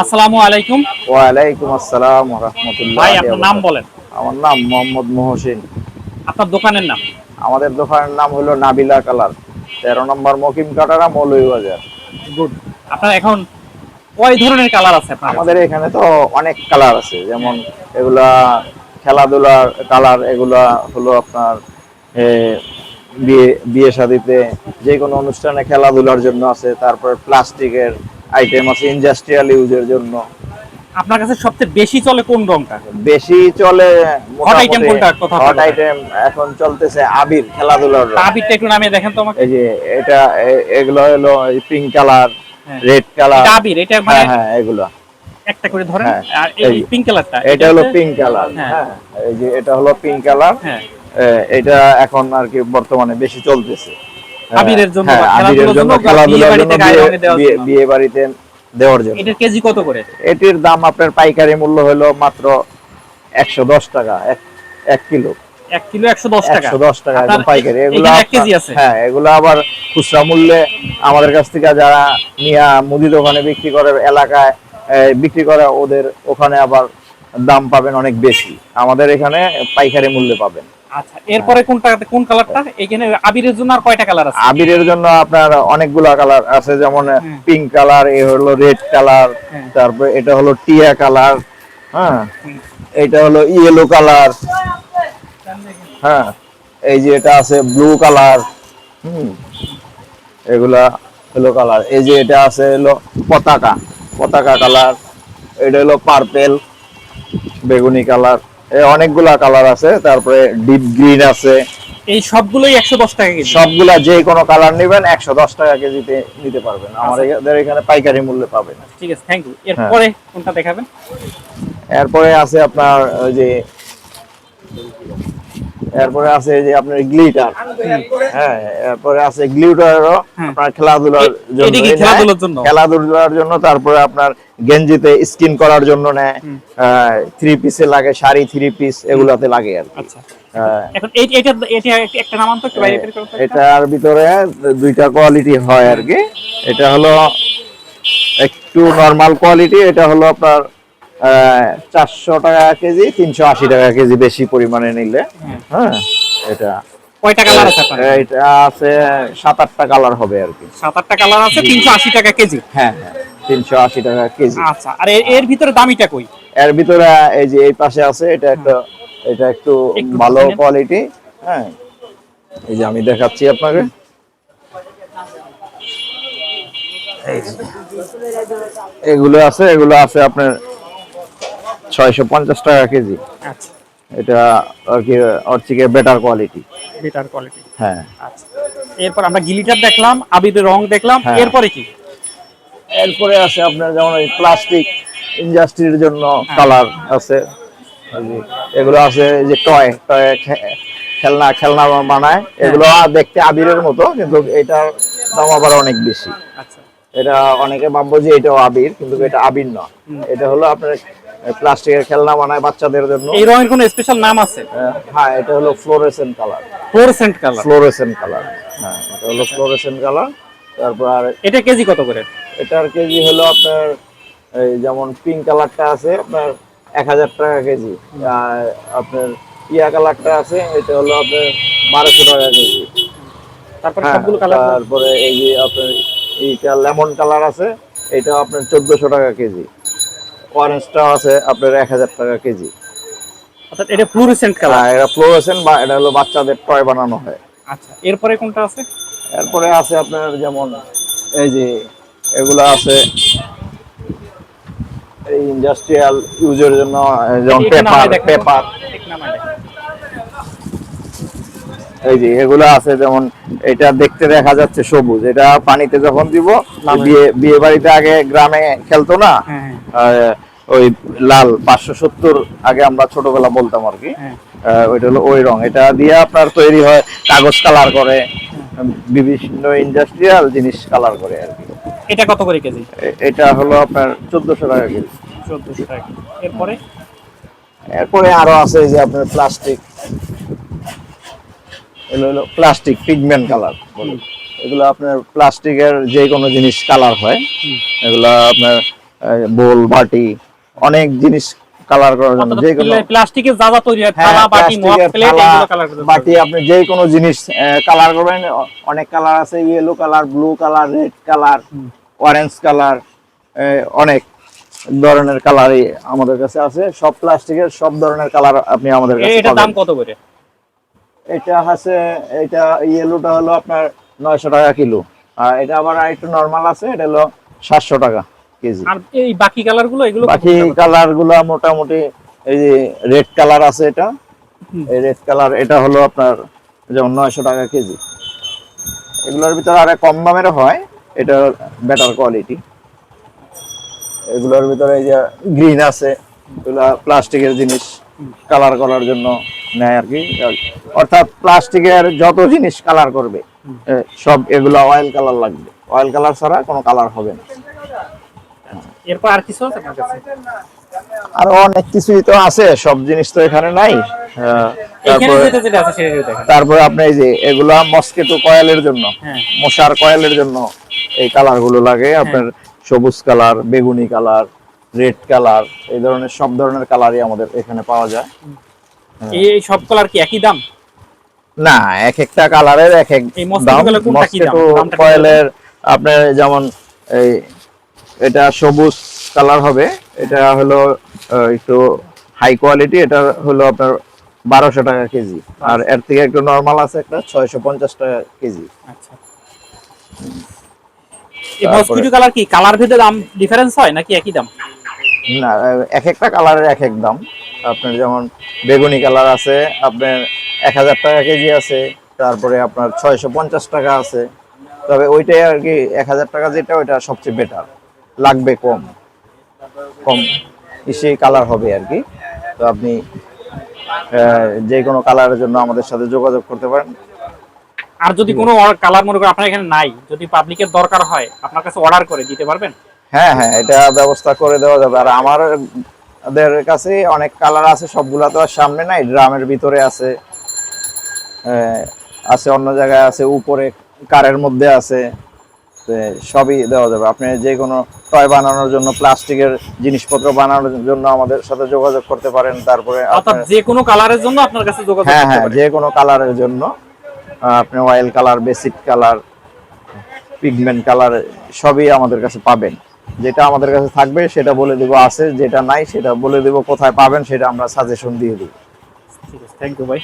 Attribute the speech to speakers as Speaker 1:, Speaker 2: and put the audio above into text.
Speaker 1: আসসালামু আলাইকুম।
Speaker 2: ওয়ালাইকুম আসসালাম রহমতুল্লাহ
Speaker 1: ভাই আপনার নাম বলেন।
Speaker 2: আমার নাম মোহাম্মদ মহসিন।
Speaker 1: আপনার দোকানের নাম?
Speaker 2: আমাদের দোকানের নাম হলো নাবিলা কালার। তেরো নম্বর মকিম কাটারা মৌলভীবাজার।
Speaker 1: গুড আপনার এখন কয় ধরনের কালার আছে আপনার
Speaker 2: আমাদের এখানে তো অনেক কালার আছে। যেমন এগুলা খেলাধুলার কালার এগুলা হলো আপনার বিয়ে বিয়ে শাদিতে যে কোনো অনুষ্ঠানে খেলাধুলার জন্য আছে। তারপর প্লাস্টিকের আইটেম আছে ইন্ডাস্ট্রিয়াল ইউজের জন্য।
Speaker 1: আপনার কাছে সবচেয়ে বেশি চলে কোন রংটা?
Speaker 2: বেশি চলে
Speaker 1: item কোনটা? কথা
Speaker 2: হট আইটেম এখন চলতেছে আবির খেলাধুলার
Speaker 1: আবিরটা একটু নামিয়ে দেখেন তো আমাকে।
Speaker 2: এই যে এটা এগুলো হলো পিঙ্ক কালার। রেড কালার
Speaker 1: আবির এটা মানে
Speaker 2: হ্যাঁ হ্যাঁ এগুলো।
Speaker 1: একটা করে ধরেন
Speaker 2: হ্যাঁ,
Speaker 1: আর
Speaker 2: এই
Speaker 1: এই পিঙ্ক কালারটা
Speaker 2: এটা হলো পিঙ্ক কালার
Speaker 1: হ্যাঁ।
Speaker 2: হ্যাঁ এই যে এটা হলো পিঙ্ক কালার
Speaker 1: হ্যাঁ।
Speaker 2: এটা এখন আর কি বর্তমানে বেশি চলতেছে।
Speaker 1: আবিরের জন্য
Speaker 2: হ্যাঁ, আবিরের জন্য খেলাধুলার জন্য বিয়ে- বাড়িতে দেওয়ার জন্য।
Speaker 1: এটার কেজি কত করে?
Speaker 2: এটির দাম আপনার পাইকারি মূল্য হলো মাত্র একশো দশ টাকা এক এক কিলো।
Speaker 1: কিলো একশো দশ টাকা।
Speaker 2: একশো দশ টাকা একদম পাইকারি। এগুলো
Speaker 1: কেজি আছে?
Speaker 2: হ্যাঁ এগুলো আবার খুচরা মূল্যে আমাদের কাছ থেকে যারা নিয়ে মুদি দোকানে বিক্রি করে এলাকায় বিক্রি করে ওদের ওখানে আবার দাম পাবেন অনেক বেশি। আমাদের এখানে পাইকারি মূল্যে পাবেন।
Speaker 1: আচ্ছা এরপরে কোনটা কোন কালারটা? এখানে আবিরের জন্য আর কয়টা কালার আছে?
Speaker 2: আবিরের জন্য আপনার অনেকগুলা কালার আছে যেমন পিঙ্ক কালার এ হলো রেড কালার
Speaker 1: হ্যাঁ।
Speaker 2: তারপরে এটা হলো টিয়া কালার হ্যাঁ। এটা হলো ইয়েলো কালার হ্যাঁ। এই যে এটা আছে ব্লু কালার হুম। এগুলা হলো কালার। এই যে এটা আছে হলো পতাকা পতাকা কালার এটা হলো পার্পেল বেগুনি কালার। অনেকগুলা কালার আছে তারপরে ডিপ গ্রিন আছে।
Speaker 1: এই সবগুলোই একশো দশ টাকা কেজি?
Speaker 2: সবগুলা যে কোনো কালার নেবেন একশো দশ টাকা কেজিতে নিতে পারবেন। আমাদের এখানে পাইকারি মূল্যে পাবেন।
Speaker 1: ঠিক আছে থ্যাংক ইউ এরপরে কোনটা দেখাবেন?
Speaker 2: এরপরে আছে আপনার ওই যে এরপরে আছে এই যে আপনার গ্লিটার হ্যাঁ এরপরে আছে গ্লিটারও
Speaker 1: হুম।
Speaker 2: আপনার খেলাধুলার জন্য
Speaker 1: খেলাধুলার জন্য?
Speaker 2: খেলাধুলার জন্য তারপরে আপনার গেঞ্জিতে স্কিন করার জন্য নেয়। থ্রি পিসে লাগে শাড়ি থ্রি পিস এগুলাতে লাগে আর কি।
Speaker 1: আচ্ছা।
Speaker 2: হ্যাঁ। এটার ভিতরে দুইটা কোয়ালিটি হয় আর কি। এটা হলো একটু নরমাল কোয়ালিটি এটা হলো আপনার চারশো টাকা কেজি তিনশো আশি টাকা কেজি বেশি পরিমাণে নিলে।
Speaker 1: হ্যাঁ।
Speaker 2: হ্যাঁ এটা
Speaker 1: কয়টা কালার আছে আপনার?
Speaker 2: এটা আছে সাত আটটা কালার হবে আর কি।
Speaker 1: সাত আটটা কালার আছে তিনশো আশি টাকা কেজি?
Speaker 2: হ্যাঁ হ্যাঁ তিনশো আশি টাকা কেজি।
Speaker 1: আচ্ছা আর এর- ভিতরে দামিটা কই?
Speaker 2: এর ভিতরে এই যে এই পাশে আছে এটা একটা এটা একটু ভালো কোয়ালিটি হ্যাঁ। এই যে আমি দেখাচ্ছি আপনাকে। এগুলো আছে এগুলো আছে আপনার ছয়শো পঞ্চাশ টাকা কেজি।
Speaker 1: আচ্ছা।
Speaker 2: এটা আর কি ওর থেকে বেটার কোয়ালিটি
Speaker 1: বেটার কোয়ালিটি
Speaker 2: হ্যাঁ।
Speaker 1: আচ্ছা। এরপর আমরা গিলিটার দেখলাম আবিরের রং দেখলাম
Speaker 2: হ্যাঁ।
Speaker 1: এরপরে কি?
Speaker 2: এরপরে আছে আপনার যেমন ওই প্লাস্টিক ইন্ডাস্ট্রির জন্য কালার আছে। এই যে এগুলো আছে যে টয় টয় খেলনা খেলনা বানায়। এগুলো দেখতে আবিরের মতো কিন্তু এটার দাম আবার অনেক বেশি।
Speaker 1: আচ্ছা।
Speaker 2: এটা অনেকে ভাববো যে এটাও আবির কিন্তু এটা আবির না এটা হলো আপনার প্লাস্টিকের খেলনা বানায় বাচ্চাদের জন্য।
Speaker 1: এই রঙের কোনো স্পেশাল নাম আছে?
Speaker 2: হ্যাঁ এটা হলো fluorescent colour
Speaker 1: fluorescent colour
Speaker 2: fluorescent colour হ্যাঁ এটা হলো ফ্লোরেসেন্ট কালার তারপর আর
Speaker 1: এটা কেজি কত করে?
Speaker 2: এটার কেজি হলো আপনার এই যেমন পিঙ্ক কালারটা আছে আপনার এক হাজার টাকা কেজি। আর আপনার ইয়া কালারটা আছে এটা হলো আপনার বারোশো টাকা কেজি।
Speaker 1: তারপর
Speaker 2: হ্যাঁ,
Speaker 1: সবগুলো কালার
Speaker 2: তারপরে এই যে আপনার এইটা লেমন কালার আছে এটা আপনার চোদ্দশো টাকা কেজি। অরেঞ্জটা আছে আপনার এক হাজার টাকা কেজি।
Speaker 1: অর্থাৎ এটা ফ্লুরেসেন্ট কালার
Speaker 2: এটা ফ্লোরেসেন্ট বা এটা হলো বাচ্চাদের টয় বানানো হয়।
Speaker 1: আচ্ছা এরপরে কোনটা আছে?
Speaker 2: এরপরে আছে আপনার যেমন এই যে এগুলো আছে এই ইন্ডাস্ট্রিয়াল ইউজের জন্য যেমন পেপার পেপার। এই যে এগুলো আছে যেমন এটা দেখতে দেখা যাচ্ছে সবুজ। এটা পানিতে যখন দিব বিয়ে বিয়ে বাড়িতে আগে গ্রামে খেলতো না
Speaker 1: হ্যাঁ হ্যাঁ,
Speaker 2: ওই লাল পাঁচশো সত্তর আগে আমরা ছোটবেলা বলতাম আর কি।
Speaker 1: হ্যাঁ।
Speaker 2: ওইটা হলো ওই রং। এটা দিয়ে আপনার তৈরি হয় কাগজ কালার করে বিভিন্ন ইন্ডাস্ট্রিয়াল জিনিস কালার করে আর কি।
Speaker 1: এটা কত করে কেজি?
Speaker 2: এটা হলো আপনার চোদ্দশো টাকা কেজি।
Speaker 1: চোদ্দশো টাকা এরপরে?
Speaker 2: এরপরে আরও আছে যে আপনার প্লাস্টিক এগুলো হলো প্লাস্টিক পিগমেন্ট কালার এগুলো আপনার প্লাস্টিকের যে কোনো জিনিস কালার হয়। এগুলো আপনার বোল বাটি অনেক জিনিস কালার করার জন্য যে কোনো
Speaker 1: প্লাস্টিকের যা যা তৈরি হয়
Speaker 2: হ্যাঁ,
Speaker 1: থালা বাটি মগ প্লেট এগুলো কালার করে
Speaker 2: বাটি আপনি যে কোনো জিনিস কালার করবেন অনেক কালার আছে yellow colour blue colour red colour orange colour অনেক ধরনের কালারই আমাদের কাছে আছে। সব প্লাস্টিকের সব ধরনের কালার আপনি আমাদের কাছে
Speaker 1: এটার দাম কত করে?
Speaker 2: এটা আছে এটা ইয়েলোটা হলো আপনার নয়শো টাকা কিলো। আর এটা আবার একটু নরমাল আছে এটা হলো সাতশো টাকা। কেজি।
Speaker 1: আর এই বাকি কালারগুলো এগুলো
Speaker 2: বাকি কালারগুলা মোটামুটি এই যে রেড কালার আছে এটা। এই রেড কালার এটা হলো আপনার যেমন নয়শো টাকা কেজি। এগুলোর ভিতরে আরে কম দামের হয় এটা বেটার কোয়ালিটি এগুলোর ভিতরে এই যে গ্রিন আছে এগুলা প্লাস্টিকের জিনিস কালার করার জন্য নেয় আর কি। অর্থাৎ প্লাস্টিকের যত জিনিস কালার করবে সব এগুলো অয়েল কালার লাগবে। অয়েল কালার ছাড়া কোনো কালার হবে না।
Speaker 1: এরপর আর কিছু আছে আপনার কাছে?
Speaker 2: আরও অনেক কিছুই তো আছে সব জিনিস তো এখানে নাই। তারপরে আপনি এই যে এগুলা মস্কিটো কয়েলের জন্য
Speaker 1: হ্যাঁ।
Speaker 2: মশার কয়েলের জন্য এই কালারগুলো লাগে আপনার সবুজ কালার বেগুনি কালার রেড কালার এই ধরনের সব ধরনের কালারই আমাদের এখানে পাওয়া যায়।
Speaker 1: এই সব কালার কি একই দাম?
Speaker 2: না এক একটা কালারের এক এক দাম? মস্কিটো কয়েলের আপনার যেমন এই এটা সবুজ কালার হবে। এটা হলো একটু হাই কোয়ালিটি এটা হলো আপনার বারোশো টাকা কেজি। আর এর থেকে একটু নর্মাল আছে একটা ছয়শো পঞ্চাশ টাকা কেজি।
Speaker 1: আচ্ছা। এই কালার কি? কালার ভেদে দাম ডিফারেন্স হয় নাকি একই দাম?
Speaker 2: না এক একটা কালারের এক এক দাম। আপনার যেমন বেগুনি কালার আছে আপনার এক হাজার টাকা কেজি আছে তারপরে আপনার ছয়শো পঞ্চাশ টাকা আছে। তবে ওইটাই আর কি এক হাজার টাকা যেটা ওইটা সবচেয়ে বেটার লাগবে কম। কম। বেশি কালার হবে আর কি। তো আপনি যে কোনো কালারের জন্য আমাদের সাথে যোগাযোগ করতে পারেন।
Speaker 1: আর যদি কোনো কালার মনে করেন আপনার এখানে নাই যদি পাবলিকের দরকার হয় আপনার কাছে অর্ডার করে দিতে পারবেন?
Speaker 2: হ্যাঁ হ্যাঁ এটা ব্যবস্থা করে দেওয়া যাবে। আর আমার আমাদের কাছে অনেক কালার আছে সবগুলা তো আর সামনে নাই ড্রামের ভিতরে আছে আছে অন্য জায়গায় আছে উপরে কারের মধ্যে আছে। সবই দেওয়া যাবে। আপনি যে কোনো টয় বানানোর জন্য প্লাস্টিকের জিনিসপত্র বানানোর জন্য আমাদের সাথে যোগাযোগ করতে পারেন। তারপরে
Speaker 1: যে কোনো কালারের জন্য আপনার কাছে যোগাযোগ
Speaker 2: হ্যাঁ হ্যাঁ যে কোনো কালারের জন্য। আপনি oil colour basic colour pigment colour সবই আমাদের কাছে পাবেন। যেটা আমাদের কাছে থাকবে সেটা বলে দিব আছে যেটা নাই সেটা বলে দিব কোথায় পাবেন সেটা আমরা সাজেশন দিয়ে দিব।
Speaker 1: ঠিক আছে থ্যাংক ইউ ভাই